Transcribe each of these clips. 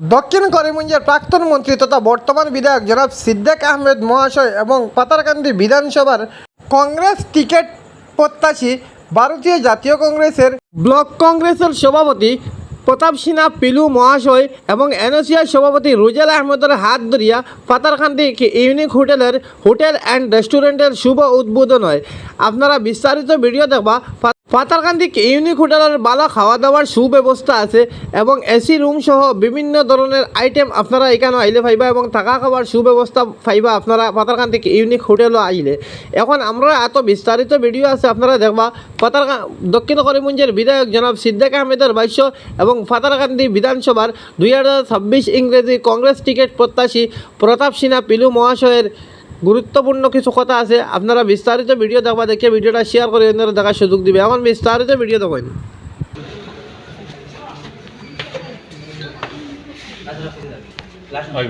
দক্ষিণ করিমগঞ্জের প্রাক্তন মন্ত্রী তথা বর্তমান বিধায়ক জনাব সিদ্দেক আহমেদ মহাশয় এবং পাতারকান্দি বিধানসভার কংগ্রেস টিকিট প্রত্যাশী ভারতীয় জাতীয় কংগ্রেসের ব্লক কংগ্রেসের সভাপতি প্রতাপ সিনহা, পিলু মহাশয় এবং এনএসিআর সভাপতি রুজেল আহমেদের হাত ধরিয়া পাতারকান্দি ইউনিক হোটেলের হোটেল অ্যান্ড রেস্টুরেন্টের শুভ উদ্বোধন হয়। আপনারা বিস্তারিত ভিডিও দেখবা পা- পাতারকান্দি ইউনিক হোটেলের ভালো খাওয়া দাওয়ার সুব্যবস্থা আছে এবং এসি রুম সহ বিভিন্ন ধরনের আইটেম আপনারা এখানে আইলে পাইবা এবং থাকা খাওয়ার সুব্যবস্থা পাইবা আপনারা পাতারকান্দি ইউনিক হোটেলও আইলে। এখন আমরা এত বিস্তারিত ভিডিও আছে, আপনারা দেখবা পাতারকা দক্ষিণ করিমগঞ্জের বিধায়ক জনাব সিদ্দিক আহমেদের ভাষ্য এবং পাতারকান্দি বিধানসভার দুই হাজার ছাব্বিশ ইংরেজি কংগ্রেস টিকিট প্রত্যাশী প্রতাপ সিনহা পিলু মহাশয়ের গুরুত্বপূর্ণ কিছু কথা আছে। আপনারা বিস্তারিত ভিডিও দেখবা, দেখে ভিডিওটা শেয়ার করে অন্যরা দেখার সুযোগ দিবে। এখন বিস্তারিত ভিডিও দেখেন। হয়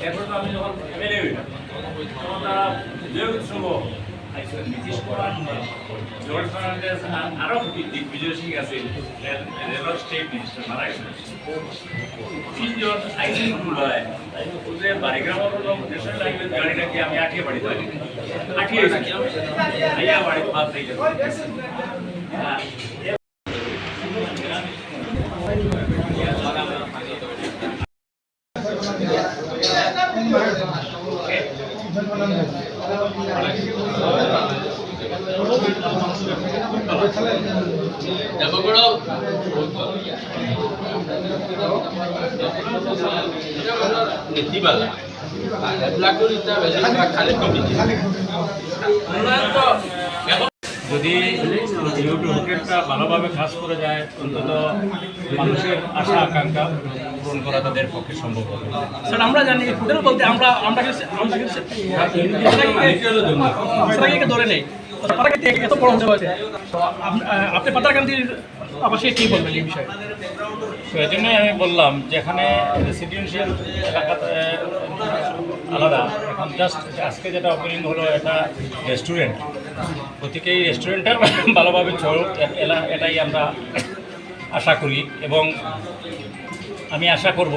এরপর আমি যখন এমএলএ হইলাম তখন তারা যে উৎসব আইসেন নীতিশ কুমার জর্জ ফার্নান্ডেস আরও দিগ্বিজয় সিং আছে রেলওয়ে স্টেট মিনিস্টার মারা গেছেন তিনজন মুম্বাই ওদের বাড়িগ্রামের হলো ন্যাশনাল হাইওয়ে গাড়িটাকে আমি আঠিয়ে বাড়ি যাই আঠিয়ে আইয়া বাড়ি বাদ হ্যাঁ যদি ইউটিউব হোটেলটা ভালোভাবে কাজ করে যায় অন্তত মানুষের আশা আকাঙ্ক্ষা পূরণ করা তাদের পক্ষে সম্ভব হবে। স্যার আমরা জানি হোটেল বলতে আমরা আমরা কিন্তু ধরে নেই। আহ, আপনি পাতাকান্দির আবাসিক কি বলবেন এই এই জন্যই আমি বললাম যেখানে রেসিডেন্সিয়াল এলাকাতে আলাদা এখন জাস্ট আজকে যেটা ওপেনিং হলো এটা রেস্টুরেন্ট প্রত্যেকে এই রেস্টুরেন্টটা ভালোভাবে চলুক এটাই আমরা আশা করি। এবং আমি আশা করব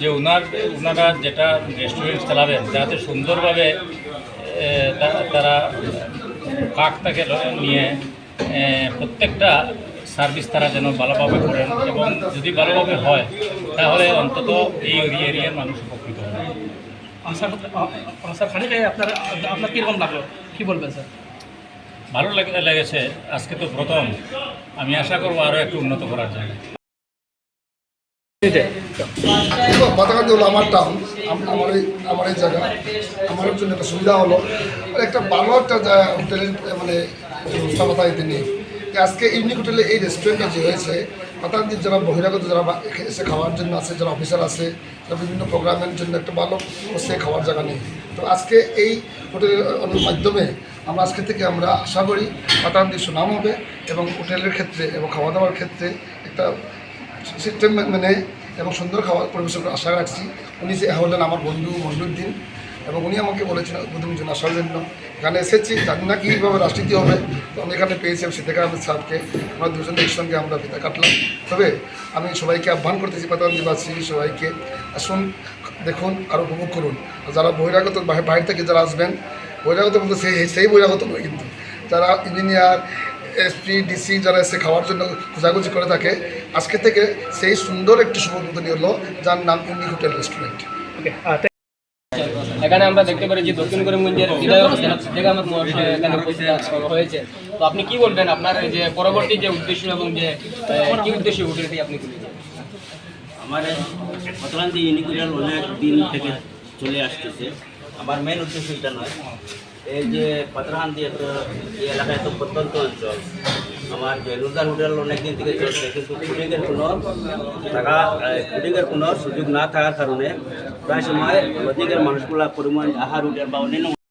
যে ওনার ওনারা যেটা রেস্টুরেন্ট চালাবেন যাতে সুন্দরভাবে তারা কাকটাকে নিয়ে প্রত্যেকটা সার্ভিস তারা যেন ভালোভাবে করেন এবং যদি ভালোভাবে হয় তাহলে অন্তত এই এরিয়ার মানুষ উপকৃত হবে। খানিকে আপনার আপনার কীরকম লাগল? কি বলবেন স্যার? ভালো লাগে- লেগেছে। আজকে তো প্রথম। আমি আশা করব আরও একটু উন্নত করার জন্য আমার টাউন আমার এই আমার এই জায়গা, আমার জন্য একটা সুবিধা হলো। একটা ভালো একটা হোটেলের মানে ব্যবস্থা তিনি আজকে ইউনিক হোটেলে এই রেস্টুরেন্টটা যে হয়েছে পাতাকান্দির যারা বহিরাগত যারা এসে খাওয়ার জন্য আছে যারা অফিসার আছে যারা বিভিন্ন প্রোগ্রামের জন্য একটা ভালো বসে খাওয়ার জায়গা নেই। তো আজকে এই হোটেলের মাধ্যমে আমরা আজকে থেকে আমরা আশা করি পাতাকান্দির সুনাম হবে এবং হোটেলের ক্ষেত্রে এবং খাওয়া দাওয়ার ক্ষেত্রে একটা সিস্টেম মেনে এবং সুন্দর খাবার পরিবেশন করার আশা রাখছি। উনি যে হলেন আমার বন্ধু মন্ডুদ্দিন এবং উনি আমাকে বলেছেন উদ্বোধনের জন্য আসার জন্য এখানে এসেছি, জানি না কীভাবে রাজনীতি হবে। তো আমি এখানে পেয়েছি আমি সিদ্দিক আহমেদ সাহেবকে আমরা দুজন একসঙ্গে আমরা পিতা কাটলাম। তবে আমি সবাইকে আহ্বান করতেছি পাতাবাসী সবাইকে। আসুন, দেখুন আর উপভোগ করুন। যারা বহিরাগত বাহি- বাইরে থেকে যারা আসবেন, বহিরাগত বলতে সেই সেই বহিরাগত নয় কিন্তু। যারা ইঞ্জিনিয়ার এসপি ডিসি যারা এসে খাওয়ার জন্য খোঁজাখুঁজি করে থাকে আজকে থেকে সেই সুন্দর একটি শুভবোধনী হলো যার নাম ইউনিক হোটেল রেস্টুরেন্ট এখানে আমরা দেখতে পারি যে দক্ষিণ করিমগঞ্জের বিধায়ক এখানে উপস্থিত হয়েছে। তো আপনি কি বলবেন আপনার যে পরবর্তী যে উদ্দেশ্য এবং যে কি উদ্দেশ্য হোটেলটি আপনি খুলেছেন আমার অতলান্তি ইউনিকুলার অনেক দিন থেকে চলে আসতেছে আমার মেন উদ্দেশ্য এটা নয়। এই যে পাত্রহান্দি এত এই এলাকায় তো প্রত্যন্ত অঞ্চল। আমার জয়লুদার হোটেল অনেক দিন থেকে চলছে, কিন্তু ফুডিংয়ের কোনো টাকা ফুডিংয়ের কোনো সুযোগ না থাকার কারণে প্রায় সময় লজিকের মানুষগুলা পরিমাণ আহার হোটেল বা অন্যান্য